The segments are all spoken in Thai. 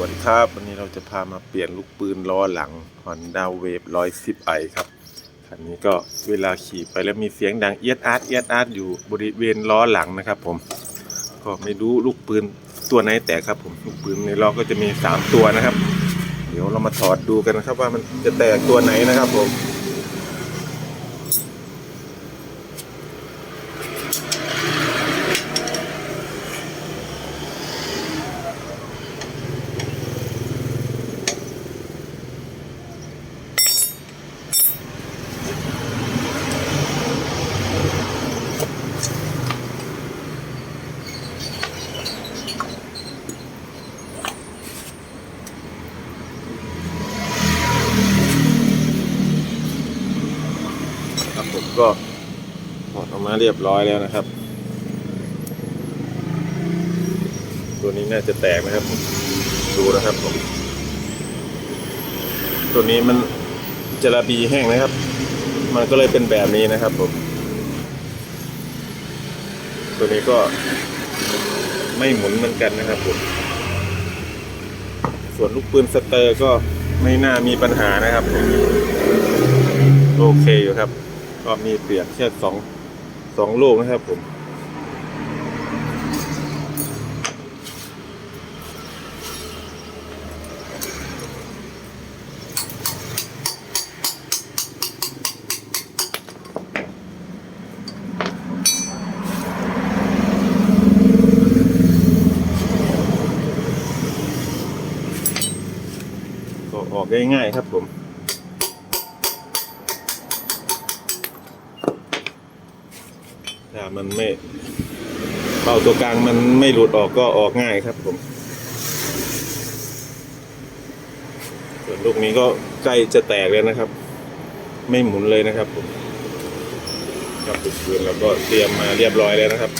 วัสดีครับ วันนี้เราจะพามาเปลี่ยนลูกปืนล้อหลัง Honda Wave 110i ครับคันนี้ก็เวลาขี่ไปแล้วมีเสียงดังเอียดอาร์ตเอียดอาร์ตอยู่บริเวณล้อหลังนะครับผม ก็ไม่รู้ลูกปืนตัวไหนแตกครับผมลูกปืนในล้อก็จะมี 3 ตัวนะครับ เดี๋ยวเรามาถอดดูกันนะครับว่ามันจะแตกตัวไหนนะครับผม ก็ถอดออกมาเรียบร้อยแล้วนะครับ ตัวนี้น่าจะแตกนะครับผมดูนะครับผมตัวนี้มันจระบีแห้งนะครับ มันก็เลยเป็นแบบนี้นะครับผมตัวนี้ก็ไม่หมุนเหมือนกันนะครับผมส่วนลูกปืนสเตอร์ก็ไม่น่ามีปัญหานะครับผมโอเคอยู่ครับ ก็มีเปลี่ยนแค่สองสองลูกนะครับผมก็ออกง่ายๆครับผม ถ้ามันไม่เป่าตัวกลางมันไม่หลุดออกก็ออกง่ายครับผม ส่วนลูกนี้ก็ใกล้จะแตกแล้วนะครับ ไม่หมุนเลยนะครับผมกับปุกปืนเราก็เตรียมมาเรียบร้อยแล้วนะครับ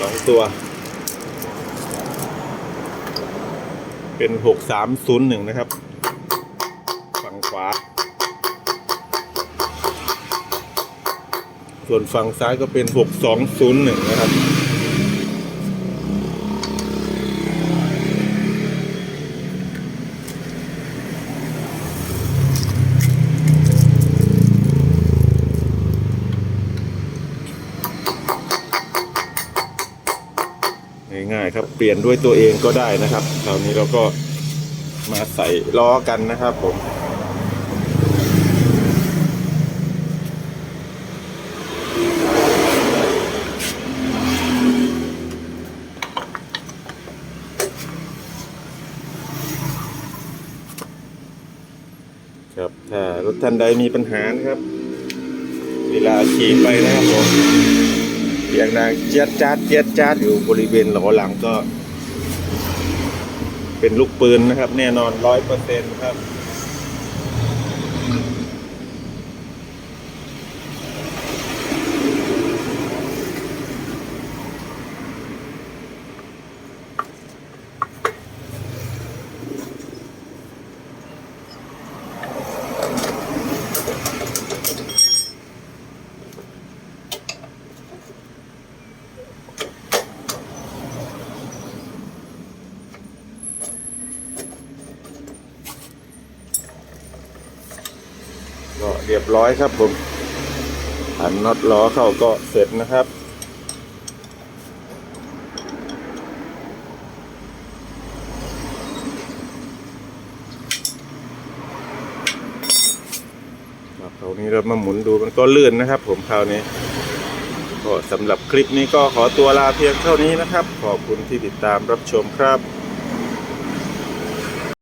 สองตัว เป็นหกสามศูนย์หนึ่งนะครับ ฝั่งขวา ส่วนฝั่งซ้ายก็เป็น 6201 นะครับ ง่ายๆครับ เปลี่ยนด้วยตัวเองก็ได้นะครับคราวนี้เราก็มาใส่ล้อกันนะครับผม ครับถ้ารถท่านใดมีปัญหานะครับ เวลาขี่ไปนะครับผมเสียงดังเจี๊ยดจ๊าดเจี๊ยดจ๊าดอยู่บริเวณล้อหลังก็ เป็นลูกปืนนะครับ แน่นอนร้อยเปอร์เซ็นต์ครับ ก็เรียบร้อยครับผมหันน็อตล้อเข้าก็เสร็จนะครับครับ คราวนี้เรามาหมุนดูมันก็ลื่นนะครับ ผมคราวนี้ ก็สำหรับคลิปนี้ก็ขอตัวลาเพียงเท่านี้นะครับ ขอบคุณที่ติดตามรับชมครับ